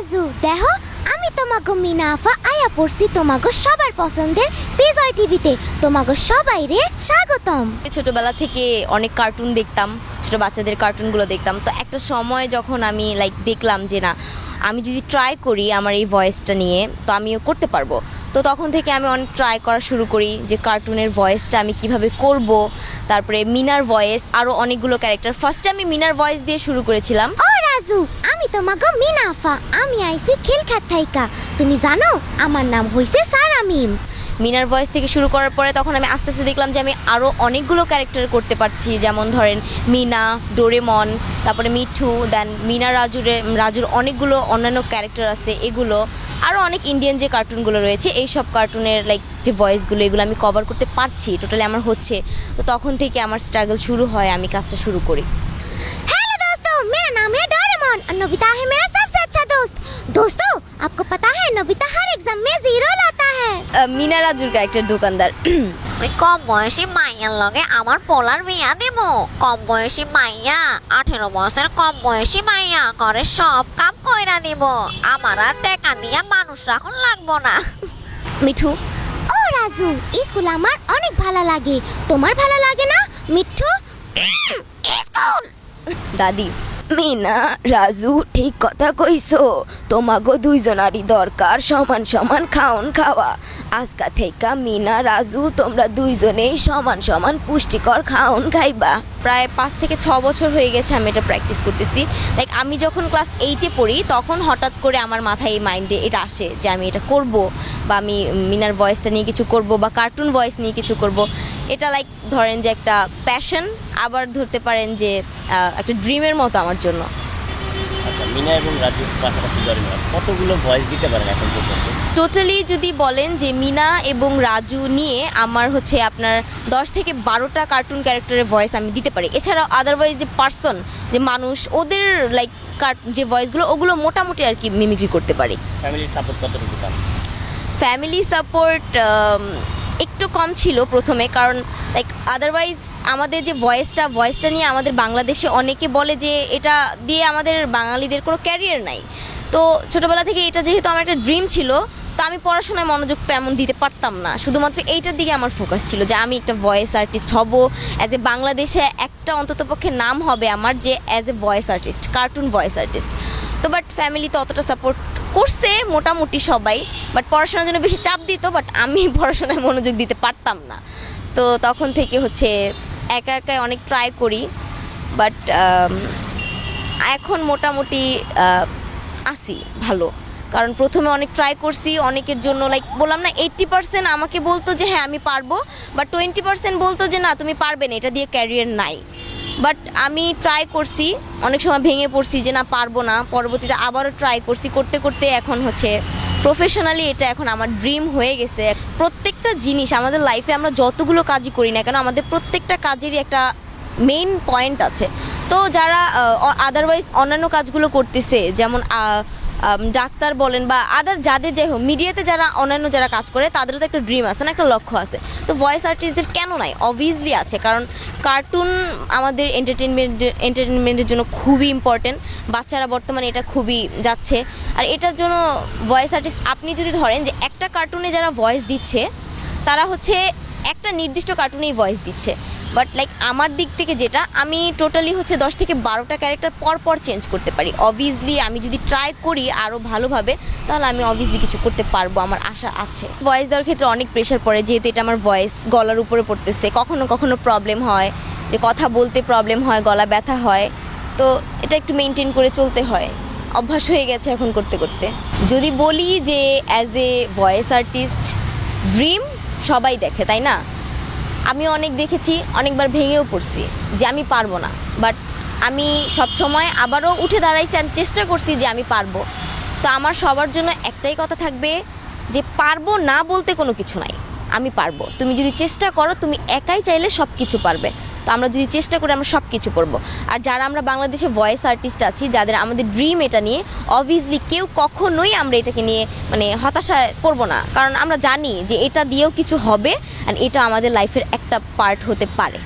রাজু দেখো আমি তোমাকে মিনাফা আয়া পড়ছি তোমাকে সবার পছন্দের বিজয় টিভিতে। তোমাকে সবাই রে স্বাগতম ছোটবেলা থেকে অনেক কার্টুন দেখতাম ছোট বাচ্চাদের কার্টুনগুলো দেখতাম। তো একটা সময় যখন আমি লাইক দেখলাম যে না আমি যদি ট্রাই করি আমার এই ভয়েসটা নিয়ে তো আমিও করতে পারব। তো তখন থেকে আমি অনেক ট্রাই করা শুরু করি যে কার্টুনের ভয়েসটা আমি কীভাবে করব। তারপরে মিনার ভয়েস আরও অনেকগুলো ক্যারেক্টার ফার্স্টে আমি মিনার ভয়েস দিয়ে শুরু করেছিলাম। ও রাজু তোমাকে মিনা আফা আমি আইছি খিলখাত থাইকা। তুমি জানো, আমার নাম হইছে সারা মিম। মিনার ভয়েস থেকে শুরু করার পরে তখন আমি আস্তে আস্তে দেখলাম যে আমি আরও অনেকগুলো ক্যারেক্টার করতে পারছি। যেমন ধরেন মিনা, ডোরেমন, তারপরে মিঠু দেন মিনা রাজুরে, রাজুর অনেকগুলো অন্যান্য ক্যারেক্টার আছে এগুলো। আরও অনেক ইন্ডিয়ান যে কার্টুনগুলো রয়েছে এই সব কার্টুনের লাইক যে ভয়েসগুলো এগুলো আমি কভার করতে পারছি টোটালি আমার হচ্ছে। তো তখন থেকে আমার স্ট্রাগল শুরু হয়, আমি কাজটা শুরু করি। नोबिता है मेरा सबसे अच्छा दोस्त दोस्तों आपको पता है नोबिता हर एग्जाम में जीरो लाता है আহ, মিনা রাজুর ক্যারেক্টার দোকানদার ওই কম বয়সী মাইয়ার লগে আমার পোলার বিয়া দেব কম বয়সী মাইয়া আঠেরো বছর কম বয়সী মাইয়া করে সব কাম কইরা দিব আমার আর টাকা দিয়া মানুষ রাখুন লাগবো না মিঠু ও রাজু স্কুল আমার অনেক ভালো লাগে তোমার ভালো লাগে না মিঠু স্কুল দাদি মিনা, রাজু, ঠিক কথা কইছো। তোমাগো দুইজনারই দরকার সমান সমান খাওন খাওয়া। আজকা থেকে মিনা, রাজু, তোমরা দুইজনেই সমান সমান পুষ্টিকর খাওন খাইবা। প্রায় পাঁচ থেকে ছ বছর হয়ে গেছে আমি এটা প্র্যাকটিস করতেছি। লাইক আমি যখন ক্লাস এইটে পড়ি, তখন হঠাৎ করে আমার মাথায় এই মাইন্ডে এটা আসে যে আমি এটা করব বা আমি মিনার ভয়েসটা নিয়ে কিছু করব বা কার্টুন ভয়েস নিয়ে কিছু করব। এটা লাইক ধরেন যে একটা প্যাশন আবার ধরতে পারেন যে একটা ড্রিমের মতো আমার জন্য। আচ্ছা মিনা এবং রাজুর পাশাপাশি জরিনা কতগুলো ভয়েস দিতে পারেন এখন পর্যন্ত? টোটালি যদি বলেন যে মিনা এবং রাজু নিয়ে আমার হচ্ছে আপনার দশ থেকে বারোটা কার্টুন ক্যারেক্টারের ভয়েস আমি দিতে পারি। এছাড়াও আদারওয়াইজ যে পার্সন যে মানুষ ওদের লাইক যে ভয়েসগুলো ওগুলো মোটামুটি আর কি মিমিক্রি করতে পারি। ফ্যামিলির সাপোর্ট কতটুকু ফ্যামিলি সাপোর্ট একটু কম ছিল প্রথমে, কারণ লাইক আদারওয়াইজ আমাদের যে ভয়েসটা ভয়েসটা নিয়ে আমাদের বাংলাদেশে অনেকে বলে যে এটা দিয়ে আমাদের বাঙালিদের কোনো ক্যারিয়ার নাই। তো ছোটোবেলা থেকে এটা যেহেতু আমার একটা ড্রিম ছিল, তো আমি পড়াশোনায় মনোযোগ তো এমন দিতে পারতাম না। শুধুমাত্র এইটার দিকে আমার ফোকাস ছিল যে আমি একটা ভয়েস আর্টিস্ট হব অ্যাজ এ বাংলাদেশে একটা অন্ততপক্ষে নাম হবে আমার যে as a voice artist cartoon voice artist তো বাট ফ্যামিলি তো অতটা সাপোর্ট করছে মোটামুটি সবাই বাট পড়াশোনার জন্য বেশি চাপ দিত বাট আমি পড়াশোনায় মনোযোগ দিতে পারতাম না। তো তখন থেকে হচ্ছে একা একা অনেক ট্রাই করি বাট এখন মোটামুটি আসি ভালো। কারণ প্রথমে অনেক ট্রাই করছি, অনেকের জন্য লাইক বললাম না এইট্টি পার্সেন্ট আমাকে বলতো যে হ্যাঁ আমি পারব বাট টোয়েন্টি পার্সেন্ট বলতো যে না, তুমি পারবে না, এটা দিয়ে ক্যারিয়ার নাই। বাট আমি ট্রাই করছি, অনেক সময় ভেঙে পড়ছি যে না পারব না, পরবর্তীতে আবারও ট্রাই করছি, করতে করতে এখন হচ্ছে প্রফেশনালি এটা এখন আমার ড্রিম হয়ে গেছে। প্রত্যেকটা জিনিস আমাদের লাইফে আমরা যতগুলো কাজই করি না কেন, আমাদের প্রত্যেকটা কাজেরই একটা মেইন পয়েন্ট আছে। তো যারা আদারওয়াইজ অন্যান্য কাজগুলো করতেছে, যেমন ডাক্তার বলেন বা আদার যাদের যাই হোক মিডিয়াতে যারা অন্যান্য যারা কাজ করে, তাদেরও তো একটা ড্রিম আছে না, একটা লক্ষ্য আছে। তো ভয়েস আর্টিস্টদের কেন নাই? অবভিয়াসলি আছে, কারণ কার্টুন আমাদের এন্টারটেনমেন্ট এন্টারটেনমেন্টের জন্য খুবই ইম্পর্টেন্ট বাচ্চারা বর্তমানে এটা খুবই যাচ্ছে। আর এটার জন্য ভয়েস আর্টিস্ট আপনি যদি ধরেন যে একটা কার্টুনে যারা ভয়েস দিচ্ছে, তারা হচ্ছে একটা নির্দিষ্ট কার্টুনেই ভয়েস দিচ্ছে। বাট লাইক আমার দিক থেকে যেটা, আমি টোটালি হচ্ছে দশ থেকে বারোটা ক্যারেক্টার পর পর চেঞ্জ করতে পারি। অবভিয়াসলি আমি যদি ট্রাই করি আরও ভালোভাবে, তাহলে আমি অবভিয়াসলি কিছু করতে পারব, আমার আশা আছে। ভয়েস দেওয়ার ক্ষেত্রে অনেক প্রেশার পড়ে, যেহেতু এটা আমার ভয়েস গলার উপরে পড়তেছে। কখনো কখনো প্রবলেম হয়, যে কথা বলতে প্রবলেম হয়, গলা ব্যথা হয়। তো এটা একটু মেনটেন করে চলতে হয়। অভ্যাস হয়ে গেছে এখন করতে করতে। যদি বলি যে as a voice artist dream সবাই দেখে, তাই না? আমি অনেক দেখেছি, অনেকবার ভেঙেও পড়ছি যে আমি পারব না। বাট আমি সব সময় আবারও উঠে দাঁড়াইছি আর চেষ্টা করছি যে আমি পারব। তো আমার সবার জন্য একটাই কথা থাকবে যে পারব না বলতে কোনো কিছু নাই। আমি পারব। তুমি যদি চেষ্টা করো, তুমি একাই চাইলে সব কিছু পারবে। তো আমরা যদি চেষ্টা করি আমরা সব কিছু করব। আর যারা আমরা বাংলাদেশে ভয়েস আর্টিস্ট আছি, যাদের আমাদের ড্রিম এটা নিয়ে অবভিয়াসলি কেউ কখনোই আমরা এটাকে নিয়ে মানে হতাশা করব না। কারণ আমরা জানি যে এটা দিয়েও কিছু হবে অ্যান্ড এটা আমাদের লাইফের একটা পার্ট হতে পারে।